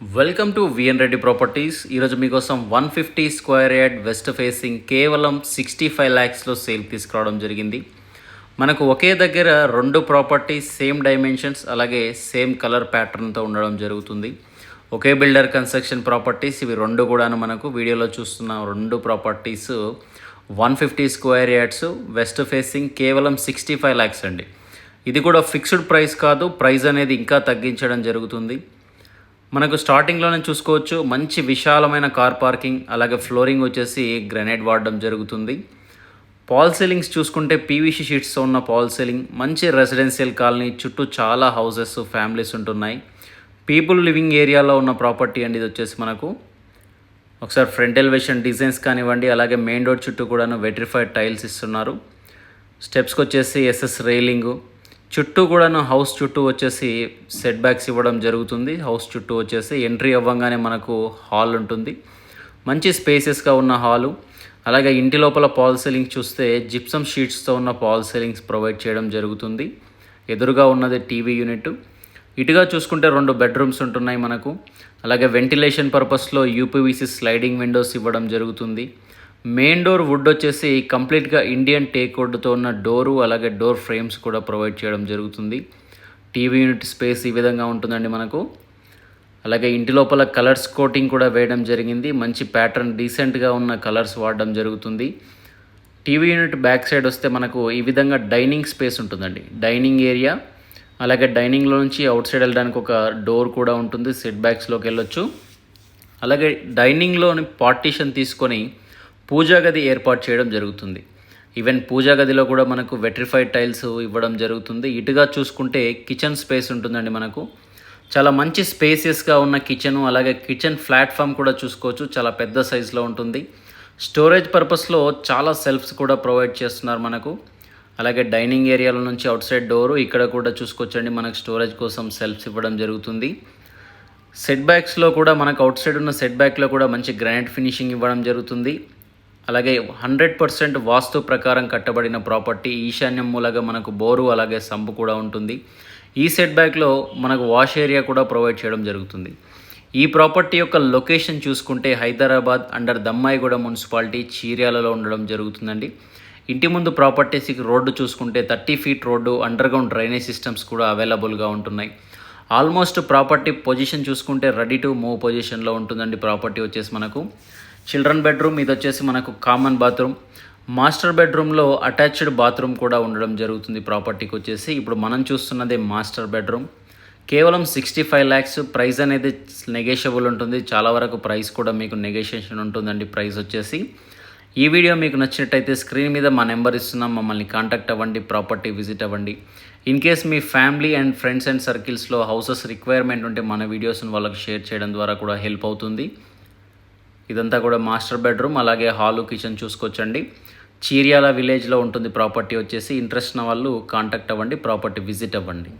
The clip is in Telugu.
Welcome to V N Reddy properties ఈరోజు మీకోసం one fifty square yard west facing కేవలం సిక్స్టీ ఫైవ్ ల్యాక్స్లో సేల్ తీసుకురావడం జరిగింది. మనకు ఒకే దగ్గర రెండు ప్రాపర్టీస్ సేమ్ డైమెన్షన్స్ అలాగే సేమ్ కలర్ ప్యాటర్న్తో ఉండడం జరుగుతుంది. ఒకే బిల్డర్ కన్స్ట్రక్షన్ ప్రాపర్టీస్ ఇవి రెండు కూడాను మనకు వీడియోలో చూస్తున్న రెండు properties one fifty square yards west facing కేవలం సిక్స్టీ ఫైవ్ ల్యాక్స్ అండి. ఇది కూడా ఫిక్స్డ్ ప్రైస్ కాదు ప్రైస్ అనేది ఇంకా తగ్గించడం జరుగుతుంది. మనకు స్టార్టింగ్లోనే చూసుకోవచ్చు. మంచి విశాలమైన కార్ పార్కింగ్ అలాగే ఫ్లోరింగ్ వచ్చేసి గ్రనైట్ వాడడం జరుగుతుంది. పాల్ సీలింగ్స్ చూసుకుంటే పీవీసీ షీట్స్తో ఉన్న పాల్ సీలింగ్ మంచి రెసిడెన్షియల్ కాలనీ చుట్టూ చాలా హౌసెస్ ఫ్యామిలీస్ ఉంటున్నాయి. పీపుల్ లివింగ్ ఏరియాలో ఉన్న ప్రాపర్టీ అండి ఇది వచ్చేసి మనకు. ఒకసారి ఫ్రంట్ ఎలివేషన్ డిజైన్స్ కానివ్వండి అలాగే మెయిన్ రోడ్ చుట్టూ కూడాను వెట్రిఫైడ్ టైల్స్ ఇస్తున్నారు. స్టెప్స్కి వచ్చేసి ఎస్ఎస్ రైలింగు చుట్టూ కూడాను హౌస్ చుట్టూ వచ్చేసి సెట్ బ్యాక్స్ ఇవ్వడం జరుగుతుంది. హౌస్ చుట్టూ వచ్చేసి ఎంట్రీ అవ్వగానే మనకు హాల్ ఉంటుంది. మంచి స్పేసెస్గా ఉన్న హాలు. అలాగే ఇంటి లోపల పాల్ సీలింగ్ చూస్తే జిప్సమ్ షీట్స్తో ఉన్న పాల్ సీలింగ్స్ ప్రొవైడ్ చేయడం జరుగుతుంది. ఎదురుగా ఉన్నది టీవీ యూనిట్. ఇటుగా చూసుకుంటే రెండు బెడ్రూమ్స్ ఉంటున్నాయి మనకు. అలాగే వెంటిలేషన్ పర్పస్లో యూపీవీసీ స్లైడింగ్ విండోస్ ఇవ్వడం జరుగుతుంది. మెయిన్ డోర్ వుడ్ వచ్చేసి కంప్లీట్గా ఇండియన్ టేక్ వుడ్తో ఉన్న డోరు అలాగే డోర్ ఫ్రేమ్స్ కూడా ప్రొవైడ్ చేయడం జరుగుతుంది. టీవీ యూనిట్ స్పేస్ ఈ విధంగా ఉంటుందండి మనకు. అలాగే ఇంటి లోపల కలర్స్ కోటింగ్ కూడా వేయడం జరిగింది. మంచి ప్యాటర్న్ డీసెంట్గా ఉన్న కలర్స్ వాడడం జరుగుతుంది. టీవీ యూనిట్ బ్యాక్ సైడ్ వస్తే మనకు ఈ విధంగా డైనింగ్ స్పేస్ ఉంటుందండి. డైనింగ్ ఏరియా అలాగే డైనింగ్లో నుంచి అవుట్ సైడ్ వెళ్ళడానికి ఒక డోర్ కూడా ఉంటుంది. సెట్ బ్యాక్స్లోకి వెళ్ళొచ్చు. అలాగే డైనింగ్లోని పార్టీషన్ తీసుకొని పూజా గది ఏర్పాటు చేయడం జరుగుతుంది. ఈవెన్ పూజా గదిలో కూడా మనకు వెట్రిఫైడ్ టైల్స్ ఇవ్వడం జరుగుతుంది. ఇటుగా చూసుకుంటే కిచెన్ స్పేస్ ఉంటుందండి మనకు. చాలా మంచి స్పేసియస్గా ఉన్న కిచెన్ అలాగే కిచెన్ ప్లాట్ఫామ్ కూడా చూసుకోవచ్చు. చాలా పెద్ద సైజులో ఉంటుంది. స్టోరేజ్ పర్పస్లో చాలా సెల్ఫ్స్ కూడా ప్రొవైడ్ చేస్తున్నారు మనకు. అలాగే డైనింగ్ ఏరియాలో నుంచి అవుట్ సైడ్ డోరు ఇక్కడ కూడా చూసుకోవచ్చండి. మనకు స్టోరేజ్ కోసం సెల్ఫ్స్ ఇవ్వడం జరుగుతుంది. సెట్ బ్యాక్స్లో కూడా మనకు అవుట్ సైడ్ ఉన్న సెట్ బ్యాక్లో కూడా మంచి గ్రానైట్ ఫినిషింగ్ ఇవ్వడం జరుగుతుంది. అలాగే హండ్రెడ్ పర్సెంట్ వాస్తు ప్రకారం కట్టబడిన ప్రాపర్టీ ఈశాన్యం మూలగా మనకు బోరు అలాగే సంపు కూడా ఉంటుంది. ఈ సెట్ బ్యాక్లో మనకు వాష్ ఏరియా కూడా ప్రొవైడ్ చేయడం జరుగుతుంది. ఈ ప్రాపర్టీ యొక్క లొకేషన్ చూసుకుంటే హైదరాబాద్ అండర్ దమ్మాయిగూడ మున్సిపాలిటీ చీర్యాలలో ఉండడం జరుగుతుందండి. ఇంటి ముందు ప్రాపర్టీస్కి రోడ్డు చూసుకుంటే thirty feet road underground drainage systems కూడా అవైలబుల్గా ఉంటున్నాయి. ఆల్మోస్ట్ ప్రాపర్టీ పొజిషన్ చూసుకుంటే రెడీ టు మూవ్ పొజిషన్లో ఉంటుందండి ప్రాపర్టీ వచ్చేసి మనకు. చిల్డ్రన్ బెడ్రూమ్ ఇది వచ్చేసి మనకు కామన్ బాత్రూమ్. మాస్టర్ బెడ్రూమ్లో అటాచ్డ్ బాత్రూమ్ కూడా ఉండడం జరుగుతుంది ప్రాపర్టీకి వచ్చేసి ఇప్పుడు మనం చూస్తున్నది మాస్టర్ బెడ్రూమ్. కేవలం సిక్స్టీ ఫైవ్ ల్యాక్స్ ప్రైస్ అనేది నెగేషియబుల్ ఉంటుంది. చాలా వరకు ప్రైస్ కూడా మీకు నెగోషియేషన్ ఉంటుందండి ప్రైస్ వచ్చేసి. ఈ వీడియో మీకు నచ్చినట్టయితే స్క్రీన్ మీద మా నెంబర్ ఇస్తున్నాం. మమ్మల్ని కాంటాక్ట్ అవ్వండి ప్రాపర్టీ విజిట్ అవ్వండి. ఇన్ కేస్ మీ ఫ్యామిలీ అండ్ ఫ్రెండ్స్ అండ్ సర్కిల్స్లో హౌసెస్ రిక్వైర్మెంట్ ఉంటే మన వీడియోస్ని వాళ్ళకి షేర్ చేయడం ద్వారా కూడా హెల్ప్ అవుతుంది. ఇదంతా కూడా మాస్టర్ బెడ్రూమ్ అలాగే హాలు కిచెన్ చూసుకోవచ్చండి. చీర్యాల విలేజ్లో ఉంటుంది ప్రాపర్టీ వచ్చేసి. ఇంట్రెస్ట్ ఉన్న వాళ్ళు కాంటాక్ట్ అవ్వండి ప్రాపర్టీ విజిట్ అవ్వండి.